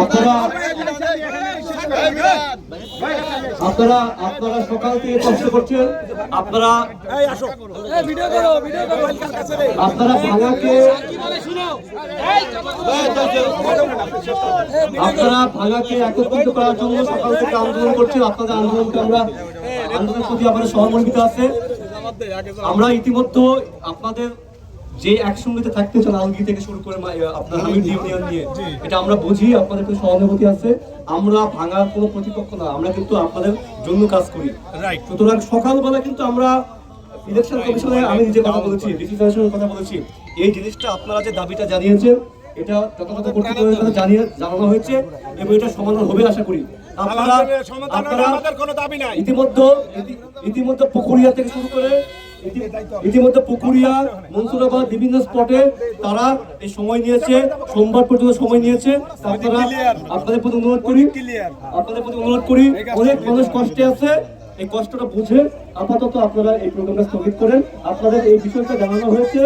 আপনারা আপনারা আপনারা সকাল থেকে কষ্ট করছেন। আপনারা আপনারা ভাঙাকে আপনারা ভাঙাকে একত্রিত করার জন্য সকাল থেকে আন্দোলন করছেন। আপনাদের আন্দোলনকে আমরা আন্দোলনের প্রতি আমাদের সহমর্মিতা আছে। আমরা ইতিমধ্যে আপনাদের যে একসঙ্গে থাকতে চান আলগি থেকে শুরু করে আপনার হামিদ ইউনিয়ন নিয়ে এটা আমরা বুঝি আপনাদের প্রতি সহানুভূতি আছে? আমরা ভাঙার কোনো প্রতিপক্ষ না আমরা কিন্তু আপনাদের জন্য কাজ করি। সুতরাং সকালবেলা কিন্তু আমরা ইলেকশন কমিশনে আমি নিজে কথা বলেছি ডিসি কথা বলেছি। এই জিনিসটা আপনারা যে দাবিটা জানিয়েছেন এটা যথাযথ কর্তৃপক্ষের কাছে জানিয়ে জানানো হয়েছে এবং এটা সমাধান হবে আশা করি। আপনারা আপনারা কোনো দাবি নাই। ইতিমধ্যে ইতিমধ্যে পুকুরিয়া থেকে শুরু করে ইতিমধ্যে পুকুরিয়া মনসুরাবাদ বিভিন্ন স্পটে তারা এই সময় নিয়েছে সোমবার পর্যন্ত সময় নিয়েছে। আপনারা আপনাদের প্রতি অনুরোধ করি আপনাদের প্রতি অনুরোধ করি অনেক মানুষ কষ্টে আছে এই কষ্টটা বুঝে আপাতত আপনারা এই প্রোগ্রামটা স্থগিত করেন। আপনাদের এই বিষয়টা জানানো হয়েছে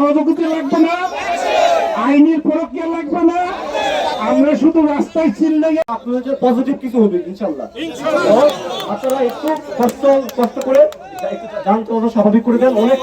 সহযোগিতা লাগবে না আইনের প্রক্রিয়া লাগবে না আমরা শুধু রাস্তায় চিনলে আপনাদের যে পজিটিভ কিছু হবে ইনশাল্লাহ আপনারা একটু কষ্ট কষ্ট করে একটু যান স্বাভাবিক করে দেন অনেক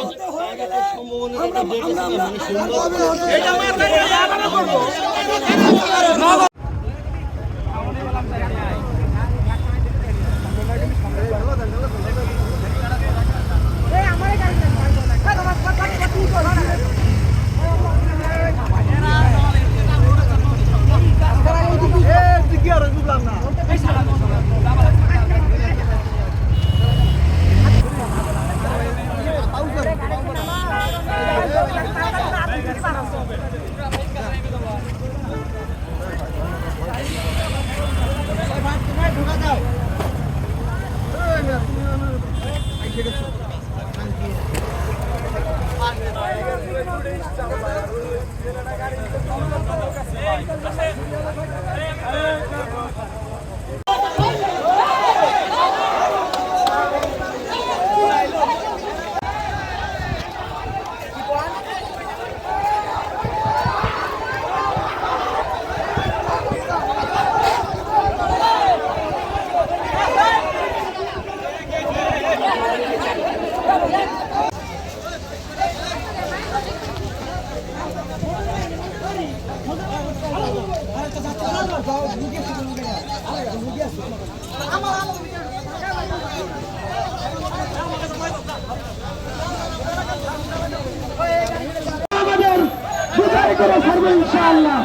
Thank you. আমাদের বিদায় করে ছাড়বো ইনশাআল্লাহ।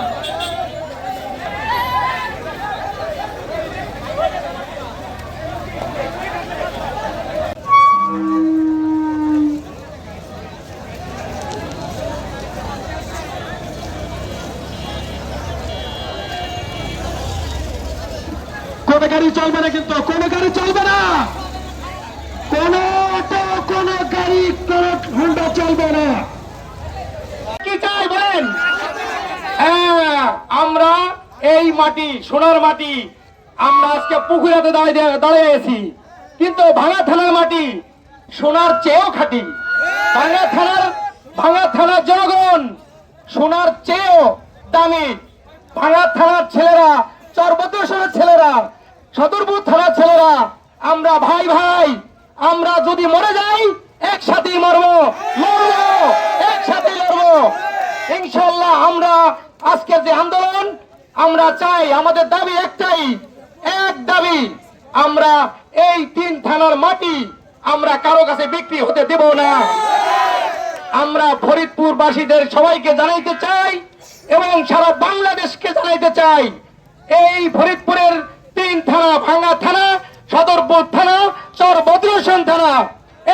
কোনো গাড়ি চলবে না কিন্তু, কোনো গাড়ি চলবে না। কোন অটো, কোন গাড়ি, কোন হোন্ডা চলবে না। কি চাই বলেন হ্যাঁ আমরা এই মাটি, সোনার মাটি, আমরা আজকে পুকুরাতে দাঁড়িয়ে দাঁড়িয়ে কিন্তু ভাঙা থানার মাটি সোনার চেয়েও খাঁটি। ভাঙা থানার ভাঙা থানার জনগণ সোনার চেয়েও দামি। ভাঙা থানার ছেলেরা চরবদ্রেশ্বরের ছেলেরা সদরপুর থানার ছেলেরা, আমরা ভাই ভাই, আমরা যদি মরে যাই, একসাথেই মরবো। মরবো একসাথে লড়বো। ইনশাল্লাহ আমরা আজকের যে আন্দোলন, আমরা চাই, আমাদের দাবি একটাই, এক দাবি, আমরা এই তিন থানার মাটি আমরা কারও কাছে বিক্রি হতে দেব না। আমরা ফরিদপুর বাসীদের সবাইকে জানাইতে চাই এবং সারা বাংলাদেশকে জানাইতে চাই, এই ফরিদপুরের তিন থানা, ভাঙ্গা থানা সদরপুর থানা চর বদ্রসন থানা।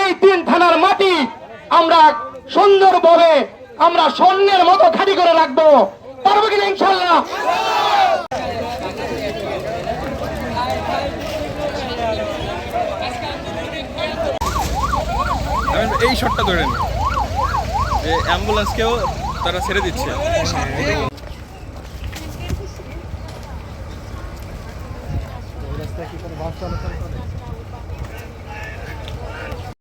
এই তিন থানার মাটি আমরা সুন্দরভাবে আমরা স্বর্ণের মতো খালি করে রাখব। পারব কিনা ইনশাল্লাহ? এই শটটা ধরেন এই অ্যাম্বুলেন্সকেও তারা ছেড়ে দিচ্ছে। রাস্তায় কি